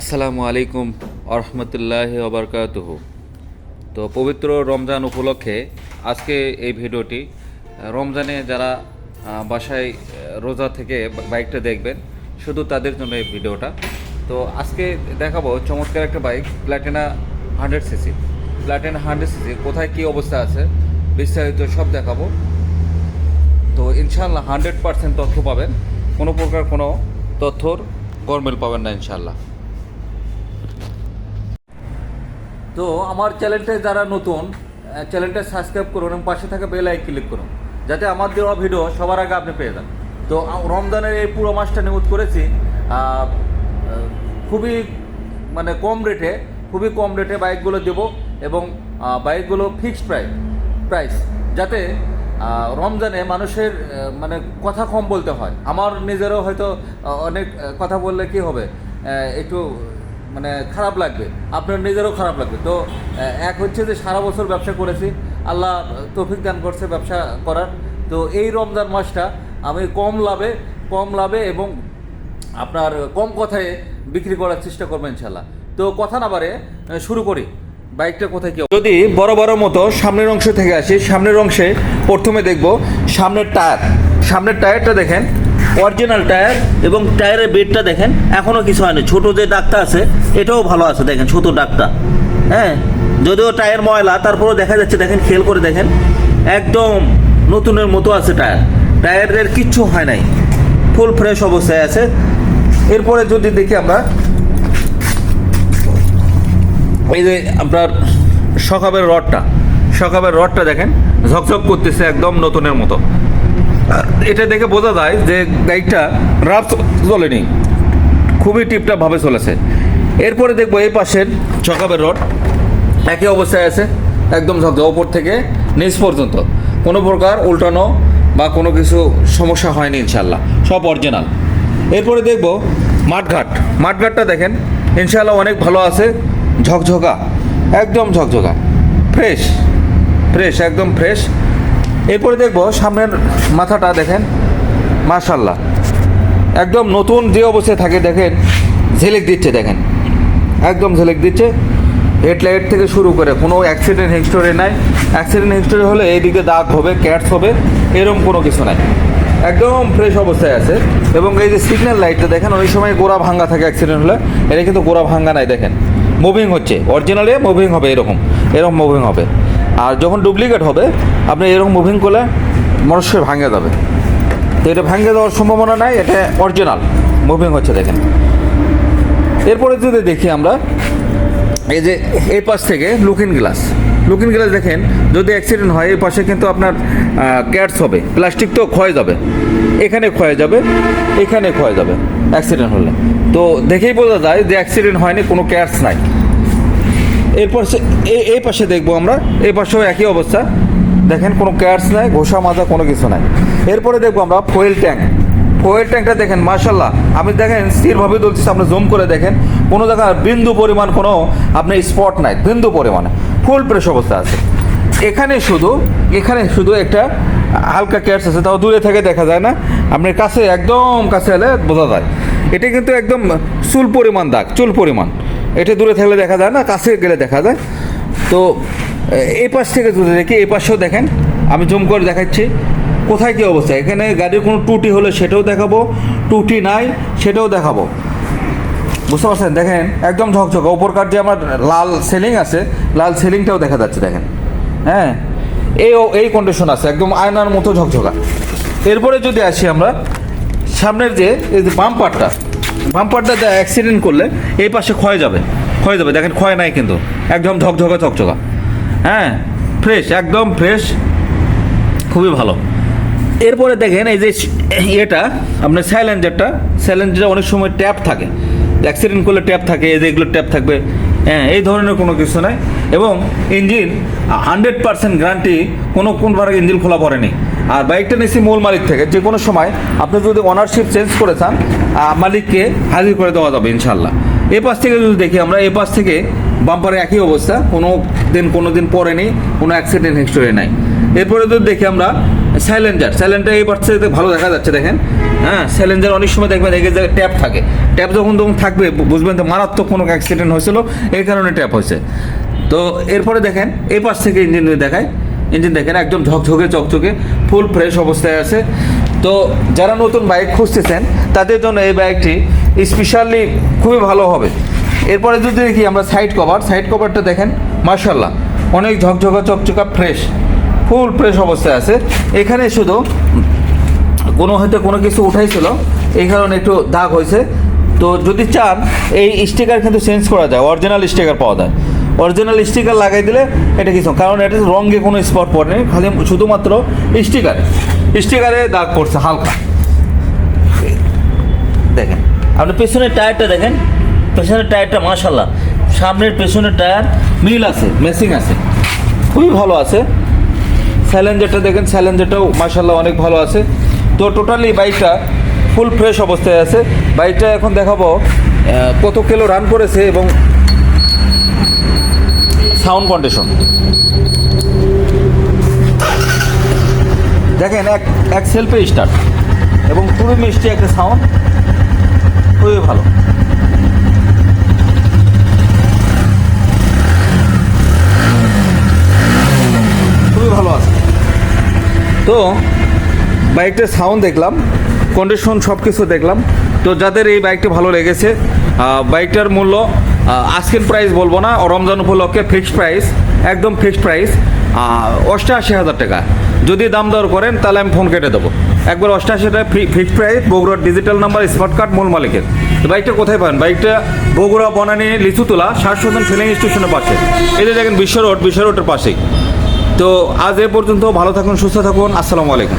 আসসালামু আলাইকুম আরহামতুল্লাহ ওবরকাতুহ তো পবিত্র রমজান উপলক্ষে আজকে এই ভিডিওটি, রমজানে যারা বাসায় রোজা থেকে বাইকটা দেখবেন, শুধু তাদের জন্য এই ভিডিওটা। তো আজকে দেখাবো চমৎকার একটা bike Platina hundred CC. Platina hundred CC, কোথায় কী অবস্থা আছে, বিস্তারিত সব দেখাবো। তো ইনশাল্লাহ হান্ড্রেড পার্সেন্ট তথ্য পাবেন, কোনো প্রকার কোনো তথ্যর গরমিল পাবেন না ইনশাল্লাহ তো আমার চ্যানেলটা যারা নতুন চ্যানেলটা সাবস্ক্রাইব করুন এবং পাশে থাকা বেল আই ক্লিক করুন, যাতে আমার দেওয়া ভিডিও সবার আগে আপনি পেয়ে যান। তো রমজানের এই পুরো মাসটা নিউজ করেছি খুবই মানে কম রেটে খুবই কম রেটে বাইকগুলো দেব এবং বাইকগুলো ফিক্সড প্রাইস প্রাইস যাতে রমজানে মানুষের মানে কথা কম বলতে হয়। আমার নিজেরও হয়তো অনেক কথা বললে কি হবে? একটু মানে খারাপ লাগবে, আপনার নিজেরও খারাপ লাগবে। তো এক হচ্ছে যে সারা বছর ব্যবসা করেছি, আল্লাহ তৌফিক দান করছে ব্যবসা করার। তো এই রমজান মাসটা আমি কম লাভে কম লাভে এবং আপনার কম কথায় বিক্রি করার চেষ্টা করবেন ইনশাল্লাহ তো কথা না বারে শুরু করি। বাইকটা কোথায় কি যদি বড় বড় মতো সামনের অংশ থেকে আসি, সামনের অংশে প্রথমে দেখব সামনের টায়ার। সামনের টায়ারটা দেখেন। অরিজিনাল টায়ার এবং টায়ারের বেডটা দেখেন, এখনও কিছু হয়নি। ছোট যে ডাকটা আছে, এটাও ভালো আছে দেখেন, ছোট ডাকটা হ্যাঁ? যদিও টায়ার ময়লা, তারপরেও দেখা যাচ্ছে, দেখেন খেল করে দেখেন, একদম নতুনের মতো আছে টায়ার টায়ারের কিচ্ছু হয় নাই। ফুল ফ্রেশ অবস্থায় আছে। এরপরে যদি দেখি আমরা, এই যে আপনার সকাবের রডটা সকাবের রডটা দেখেন, ঝকঝক করতেছে একদম নতুনের মতো। এটা দেখে বোঝা যায় যে বাইকটা রাফ চলেনি খুবই টিপটাপ ভাবে চলেছে। এরপরে দেখব এই পাশের সকাবের রড। একই অবস্থায় আছে, একদম ঝকঝক, ওপর থেকে নিচ পর্যন্ত। কোনো প্রকার উল্টানো বা কোনো কিছু সমস্যা হয়নি ইনশাল্লাহ সব অরিজিনাল এরপরে দেখব মাঠঘাট। মাঠঘাটটা দেখেন ইনশাল্লাহ অনেক ভালো আছে, ঝকঝকা, একদম ঝকঝকা ফ্রেশ ফ্রেশ একদম ফ্রেশ এরপরে দেখব সামনের মাথাটা দেখেন। মাশাল্লাহ একদম নতুন যে অবস্থায় থাকে দেখেন, ঝেলেক দিচ্ছে দেখেন। একদম ঝেলেক দিচ্ছে। হেডলাইট থেকে শুরু করে কোনো অ্যাক্সিডেন্ট হিস্টোরি নাই। অ্যাক্সিডেন্ট হিস্টোরি হলে এইদিকে দাগ হবে ক্যাটস হবে এরকম কোনো কিছু নাই। একদম ফ্রেশ অবস্থায় আছে। এবং এই যে সিগন্যাল লাইটটা দেখেন, ওই সময় গোড়া ভাঙ্গা থাকে অ্যাক্সিডেন্ট হলে। এটা কিন্তু গোড়া ভাঙ্গা নাই দেখেন। মুভিং হচ্ছে। অরিজিনালে মুভিং হবে এরকম। এরকম মুভিং হবে। আর যখন ডুপ্লিকেট হবে, আপনি এরকম মুভিং করলে মনস্যই ভাঙে যাবে তো এটা ভাঙে দেওয়ার সম্ভাবনা নাই, এটা অরিজিনাল মুভিং হচ্ছে, দেখেন। এরপরে যদি দেখি আমরা, এই যে এই পাশ থেকে লুকিং গ্লাস লুকিং গ্লাস দেখেন, যদি অ্যাক্সিডেন্ট হয়, এই পাশে কিন্তু আপনার ক্যাটস হবে। প্লাস্টিক তো ক্ষয় যাবে। এখানে ক্ষয় যাবে, এখানে ক্ষয় যাবে অ্যাক্সিডেন্ট হলে। তো দেখেই বোঝা যায় যে অ্যাক্সিডেন্ট হয়নি, কোনো ক্যাটস নাই। এরপর এই পাশে দেখব আমরা। এই পাশেও একই অবস্থা। দেখেন, কোনো ক্যাটস নাই, ঘোষা মাজা কোনো কিছু নাই। এরপরে দেখব আমরা ফয়েল ট্যাঙ্ক ফয়েল ট্যাঙ্কটা দেখেন মার্শাল্লাহ আপনি দেখেন, স্থিরভাবে তুলতেছে আপনি জুম করে দেখেন। কোনো জায়গায় বিন্দু পরিমাণ কোনো আপনার স্পট নাই, বিন্দু পরিমাণে। ফুল প্রেস অবস্থা আছে। এখানে শুধু এখানে শুধু একটা হালকা ক্যাটস আছে, তাও দূরে থেকে দেখা যায় না। আপনার কাছে একদম কাছে এলে বোঝা যায়। এটা কিন্তু একদম চুল পরিমাণ দাগ, চুল পরিমাণ। এটা দূরে থাকলে দেখা যায় না, কাছে গেলে দেখা যায়। তো এই পাশ থেকে যদি দেখি এই পাশেও দেখেন, আমি জুম করে দেখাচ্ছি, কোথায় কী অবস্থা? এখানে গাড়ির কোনো টুটি হলে সেটাও দেখাবো টুটি নাই, সেটাও দেখাবো। বুঝতে পারছেন? দেখেন, একদম ঝকঝক, ওপর কার যে আমার লাল সেলিং আছে, লাল সেলিংটাও দেখা যাচ্ছে, দেখেন। হ্যাঁ এই এই কন্ডিশন আছে, একদম আয়নার মতো ঝকঝকা। এরপরে যদি আসি আমরা, সামনের যে, এই যে বাম্পারটা বাম্পারটা অ্যাক্সিডেন্ট করলে এই পাশে ক্ষয় যাবে ক্ষয় যাবে। দেখেন ক্ষয় নাই কিন্তু, একদম ঝকঝকা ঝকঝকা হ্যাঁ ফ্রেশ একদম ফ্রেশ খুবই ভালো। এরপরে দেখেন এই যে ইয়েটা আপনার স্যালেঞ্জারটা স্যালেঞ্জারটা অনেক সময় ট্যাপ থাকে। অ্যাক্সিডেন্ট করলে ট্যাপ থাকে, এই যে এগুলো ট্যাপ থাকবে। হ্যাঁ এই ধরনের কোনো কিছু নাই। এবং ইঞ্জিন হান্ড্রেড পার্সেন্ট গ্যারান্টি কোনো কোনবার ইঞ্জিন খোলা পড়েনি। আর বাইকটা নিয়েছি মূল মালিক থেকে। যে কোনো সময় আপনি যদি ওনারশিপ চেঞ্জ করে চান মালিককে হাজির করে দেওয়া যাবে ইনশাল্লাহ এ পাশ থেকে যদি দেখি আমরা, এ পাশ থেকে বাম্পারে একই অবস্থা, কোনো দিন কোনো দিন পরে নেই কোনো অ্যাক্সিডেন্ট হিস্টোরি নাই। এরপরে যদি দেখি আমরা সাইলেন্সার সাইলেন্সার এই পাশে ভালো দেখা যাচ্ছে, দেখেন। হ্যাঁ সাইলেন্সার অনেক সময় দেখবেন এই জায়গায় ট্যাপ থাকে। ট্যাপ যখন তখন থাকবে বুঝবেন তো মারাত্মক কোনো অ্যাক্সিডেন্ট হয়েছিল এই কারণে ট্যাপ হয়েছে। তো এরপরে দেখেন এই পাশ থেকে ইঞ্জিন দেখায় ইঞ্জিন দেখেন, একদম ঝকঝকে, চকচকে ফুল ফ্রেশ অবস্থায় আছে। তো যারা নতুন বাইক খুঁজতেছেন, তাদের জন্য এই বাইকটি স্পেশালি খুবই ভালো হবে। এরপরে যদি দেখি আমরা সাইড কভার সাইড কভারটা দেখেন মার্শাল্লাহ অনেক ঝকঝকা, চকচকা ফ্রেশ ফুল ফ্রেশ অবস্থায় আছে। এখানে শুধু কোনো হয়তো কোনো কিছু উঠাইছিল, এই কারণে একটু দাগ হয়েছে। তো যদি চান, এই স্টিকার কিন্তু চেঞ্জ করা যায় অরিজিনাল স্টিকার পাওয়া যায়। অরিজিনাল স্টিকার লাগাই দিলে এটা কিছু কারণ এটা রঙে কোনো স্পট পড়েনি, খালি শুধুমাত্র স্টিকার স্টিকারে দাগ পড়ছে হালকা। দেখেন, আপনি পেছনের টায়ারটা দেখেন। পেছনের টায়ারটা মাশাল্লাহ সামনের পেছনের টায়ার মিল আছে মেসিং আছে। খুবই ভালো আছে। স্যালেঞ্জারটা দেখেন স্যালেঞ্জারটাও মার্শাল্লাহ অনেক ভালো আছে। তো টোটালি বাইকটা ফুল ফ্রেশ অবস্থায় আছে। বাইকটা এখন দেখাবো কত কিলো রান করেছে এবং সাউন্ড কন্ডিশন। দেখেন, এক এক সেলফে স্টার্ট এবং খুবই মিষ্টি একটা সাউন্ড খুবই ভালো। খুবই ভালো আছে। তো, বাইকটার সাউন্ড দেখলাম কন্ডিশন সব কিছু দেখলাম। তো যাদের এই বাইকটা ভালো লেগেছে বাইকটার মূল্য আজকের প্রাইস বলব না, রমজান উপলক্ষে ফিক্সড প্রাইস একদম ফিক্সড প্রাইস অষ্টআশি হাজার টাকা। যদি দাম দর করেন, তাহলে আমি ফোন কেটে দেবো। একবার অষ্টআশি টাকা ফিক্সড প্রাইস বগুড়ার ডিজিটাল নাম্বার স্মার্ট কার্ড মূল মালিকের। বাইকটা কোথায় পাবেন? বাইকটা বগুড়া, বনানী, লিচুতলা শাসন ফিলিং স্টেশনের পাশে। যে দেখেন বিশ্ব রোড, বিশ্ব রোডের পাশেই। তো আজ এ পর্যন্ত ভালো থাকুন, সুস্থ থাকুন, আসসালামু আলাইকুম।